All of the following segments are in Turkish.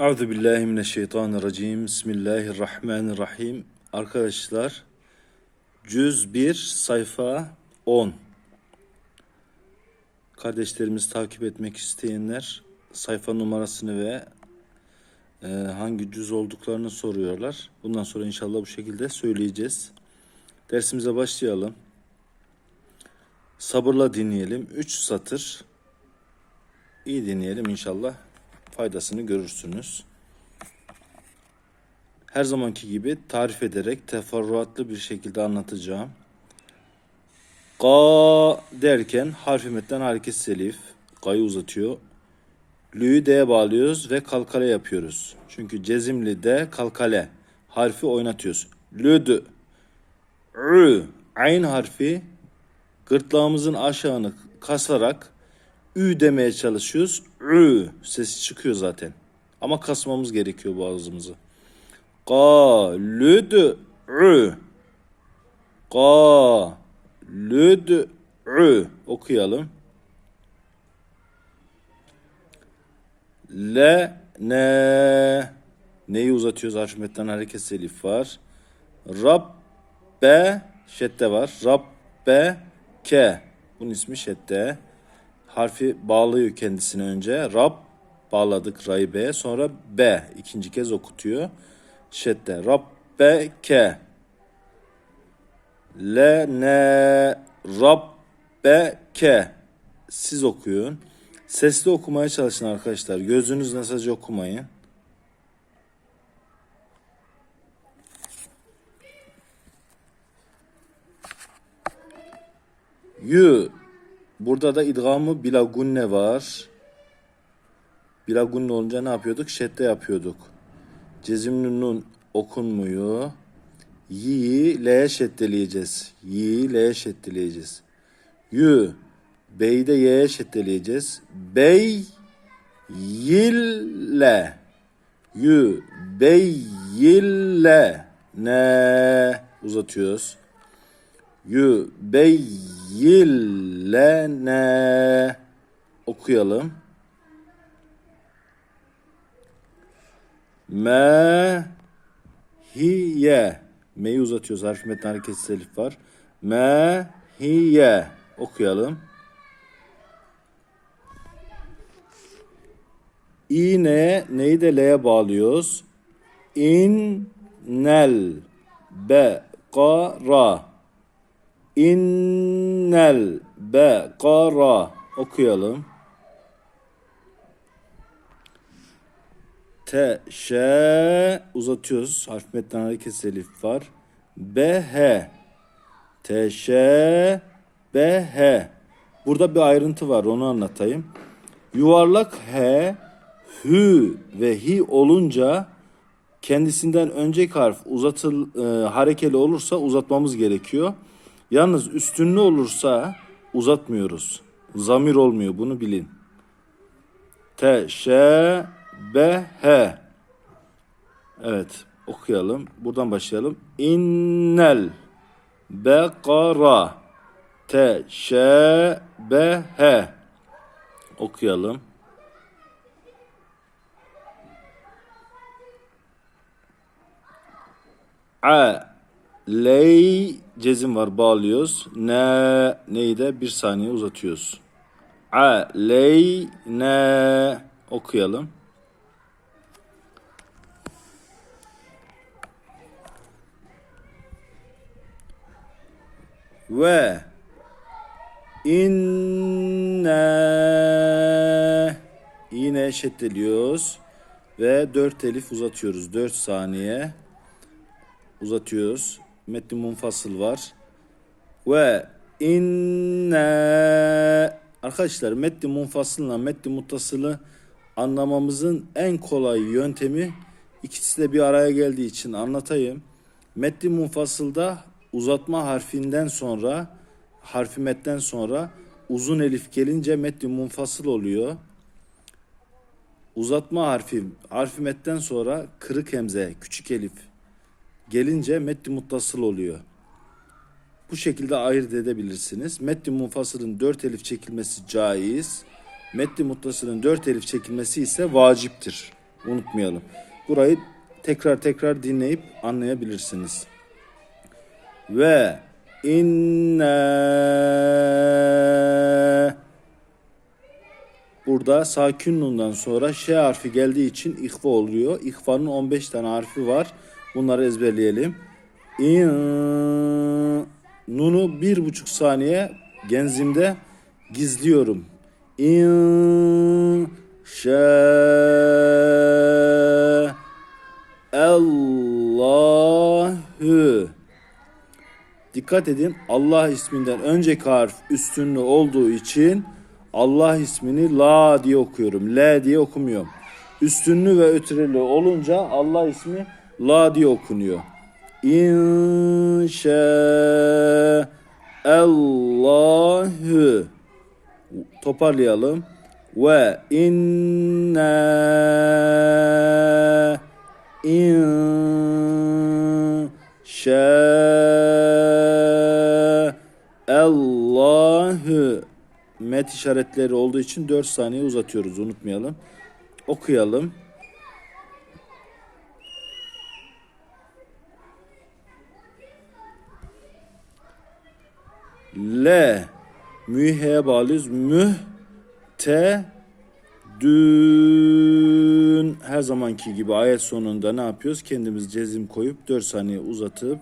Euzu billahi mineşşeytanirracim. Bismillahirrahmanirrahim. Arkadaşlar cüz 1 sayfa 10. Kardeşlerimiz takip etmek isteyenler sayfa numarasını ve e, hangi cüz olduklarını soruyorlar. Bundan sonra inşallah bu şekilde söyleyeceğiz. Dersimize başlayalım. Sabırla dinleyelim. 3 satır. İyi dinleyelim inşallah faydasını görürsünüz. Her zamanki gibi tarif ederek teferruatlı bir şekilde anlatacağım. Ka derken harfi metten hareketsiz elif. Ka'yı uzatıyor. Lü'yü D'ye bağlıyoruz ve kalkale yapıyoruz. Çünkü cezimli D kalkale harfi oynatıyoruz. Lüdü. Ü. Ayn harfi gırtlağımızın aşağını kasarak ü demeye çalışıyoruz. Ü sesi çıkıyor zaten. Ama kasmamız gerekiyor boğazımızı. Ka lüdü ü. Ka lüdü ü. Okuyalım. Le ne neyi uzatıyoruz? Harf metten hareketsiz elif var. Rabbe şedde var. Rabbe ke. Bunun ismi şedde harfi bağlıyor kendisine önce. Rab bağladık ra'yı B'ye. Sonra B ikinci kez okutuyor. Şedde. Rabbe ke. Le ne rabbe ke. Siz okuyun. Sesli okumaya çalışın arkadaşlar. Gözünüzle sadece okumayın. Yü Burada da idgamı bilagunne var. Bilagunne olunca ne yapıyorduk? Şedde yapıyorduk. Cezimli nun okunmuyor. Yi L'ye şeddeleyeceğiz. Yi L'ye şeddeleyeceğiz. Yü Bey'i de Y'ye şeddeleyeceğiz. Bey yille Yü bey yille Ne uzatıyoruz. Yü beyyillene okuyalım. Me hiye me'yi uzatıyoruz. Harf metin hareketsiz elif var. Me hiye okuyalım. İne neyi de L'ye bağlıyoruz. İn nel be ra İnnel bekara okuyalım. Te şe uzatıyoruz. Harf metten hareket elif var. Be he. Te şe be he. Burada bir ayrıntı var onu anlatayım. Yuvarlak he, hü ve hi olunca kendisinden önceki harf uzatıl e, harekeli olursa uzatmamız gerekiyor. Yalnız üstünlü olursa uzatmıyoruz. Zamir olmuyor bunu bilin. Te şe be he. Evet okuyalım. Buradan başlayalım. İnnel bekara te şe be he. Okuyalım. A Ley cezim var bağlıyoruz. Ne neyi de bir saniye uzatıyoruz. A ley ne okuyalım. Ve inne yine şeddeliyoruz ve dört elif uzatıyoruz. Dört saniye uzatıyoruz metni munfasıl var. Ve inne arkadaşlar metni munfasılla metni muttasılı anlamamızın en kolay yöntemi ikisi de bir araya geldiği için anlatayım. Metni munfasılda uzatma harfinden sonra harfi metten sonra uzun elif gelince metni munfasıl oluyor. Uzatma harfi harfi metten sonra kırık hemze küçük elif gelince metni muttasıl oluyor. Bu şekilde ayırt edebilirsiniz. Metni munfasılın dört elif çekilmesi caiz. Metni muttasılın dört elif çekilmesi ise vaciptir. Unutmayalım. Burayı tekrar tekrar dinleyip anlayabilirsiniz. Ve inne Burada sakin nundan sonra ş harfi geldiği için ihva oluyor. İhvanın 15 tane harfi var. Bunları ezberleyelim. İn, nunu bir buçuk saniye genzimde gizliyorum. İn, şe, Allahü. Dikkat edin Allah isminden önceki harf üstünlü olduğu için Allah ismini la diye okuyorum. L diye okumuyorum. Üstünlü ve ötürülü olunca Allah ismi la diye okunuyor. İnşa Allahü toparlayalım. Ve inna inşa Allahü met işaretleri olduğu için 4 saniye uzatıyoruz unutmayalım. Okuyalım. L müheye bağlıyız. Müh te dün her zamanki gibi ayet sonunda ne yapıyoruz? Kendimiz cezim koyup 4 saniye uzatıp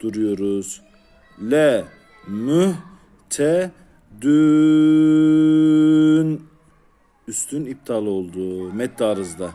duruyoruz. L müh te dün üstün iptal oldu. Met arızda.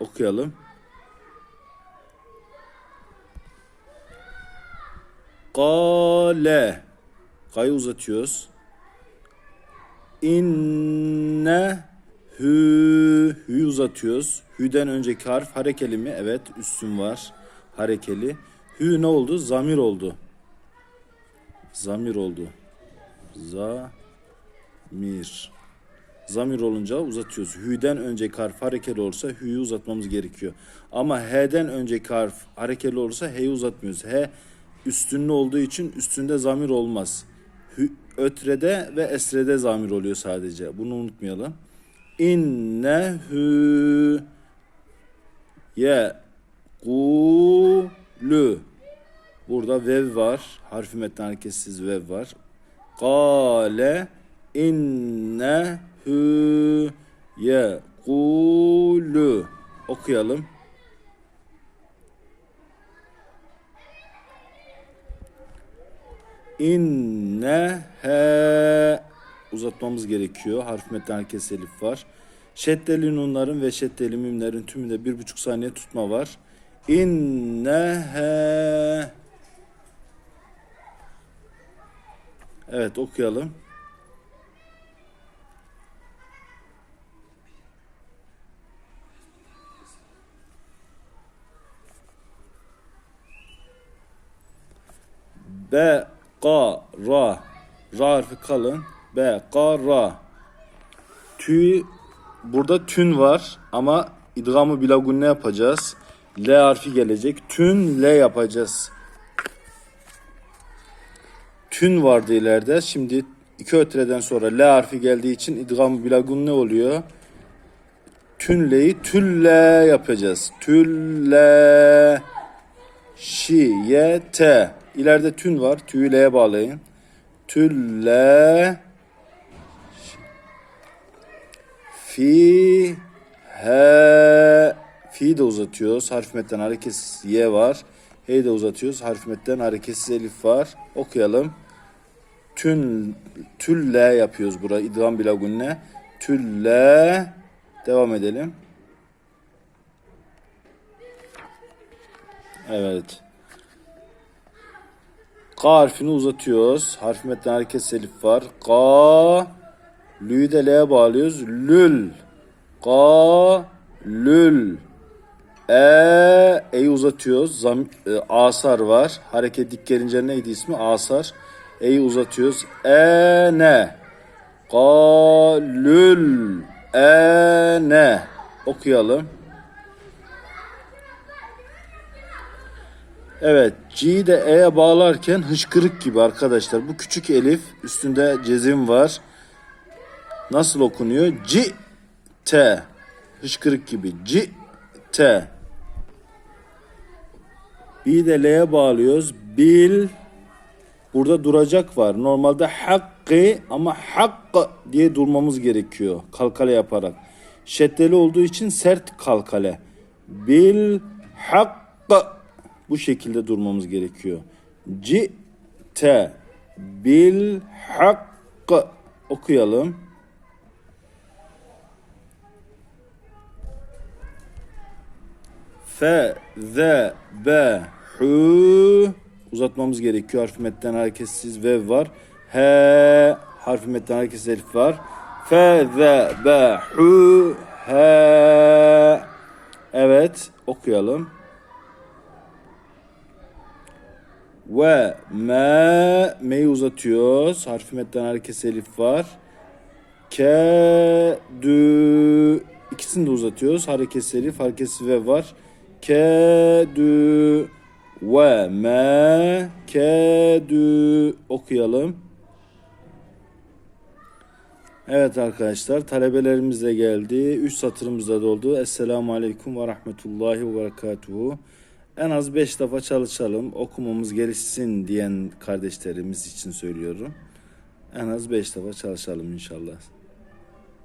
Okuyalım. Kale. Kayı uzatıyoruz. İnne hü hü uzatıyoruz. Hü'den önceki harf harekeli mi? Evet üstün var. Harekeli. Hü ne oldu? Zamir oldu. Zamir oldu. Zamir. Zamir olunca uzatıyoruz. Hü'den önceki harf harekeli olursa hü'yü uzatmamız gerekiyor. Ama h'den önceki harf harekeli olursa h'yi uzatmıyoruz. H üstünlü olduğu için üstünde zamir olmaz. Ötrede ve esrede zamir oluyor sadece. Bunu unutmayalım. İnnehü ye kulü Burada vev var. Harfi metni hareketsiz vev var. Kale innehu yekulu. Okuyalım. İnnehe uzatmamız gerekiyor. Harf hareketsiz elif var. Şeddeli nunların ve şeddeli mimlerin tümünde bir buçuk saniye tutma var. İnnehe Evet okuyalım. B, Ka, Ra. Ra harfi kalın. B, Ka, Ra. Tü, burada tün var ama idgamı bilagun ne yapacağız? L harfi gelecek. Tün L yapacağız tün vardı ileride. Şimdi iki ötreden sonra L harfi geldiği için idgam bilagun ne oluyor? Tünleyi tülle yapacağız. Tülle şiyete. İleride tün var. Tüyü L'ye bağlayın. Tülle fi he fi de uzatıyoruz. Harf metten hareketsiz y var. H'yi de uzatıyoruz. Harf metten hareketsiz elif var. Okuyalım. Tün tülle yapıyoruz burayı. İdgam bilagunne. Tülle devam edelim. Evet. K harfini uzatıyoruz. Harf metten hareket elif var. Ka Lü'yü de L'ye bağlıyoruz. Lül. Ka Lül. E E'yi uzatıyoruz. Zam, e, asar var. Hareket dik gelince neydi ismi? Asar. E'yi uzatıyoruz. E ne? Galül. E ne? Okuyalım. Evet, G'yi de E'ye bağlarken hışkırık gibi arkadaşlar. Bu küçük elif üstünde cezim var. Nasıl okunuyor? C T. Hışkırık gibi. C T. Bir de L'ye bağlıyoruz. Bil. Burada duracak var. Normalde hakkı ama hakkı diye durmamız gerekiyor. Kalkale yaparak. Şeddeli olduğu için sert kalkale. Bil hakkı. Bu şekilde durmamız gerekiyor. C T. Bil hakkı. Okuyalım. Fe, ze, be, hu uzatmamız gerekiyor. Harf metten hareketsiz ve var. He harf metten hareketsiz elif var. Fe, ze, be, hu, he. Evet okuyalım. Ve me me'yi uzatıyoruz. Harf metten hareketsiz elif var. Ke, dü ikisini de uzatıyoruz. Hareketsiz elif, hareketsiz ve var. Ke, dü ve me ke, dü okuyalım. Evet arkadaşlar talebelerimiz de geldi. Üç satırımız da doldu. Esselamu Aleyküm ve Rahmetullahi ve Berekatuhu. En az beş defa çalışalım. Okumamız gelişsin diyen kardeşlerimiz için söylüyorum. En az beş defa çalışalım inşallah.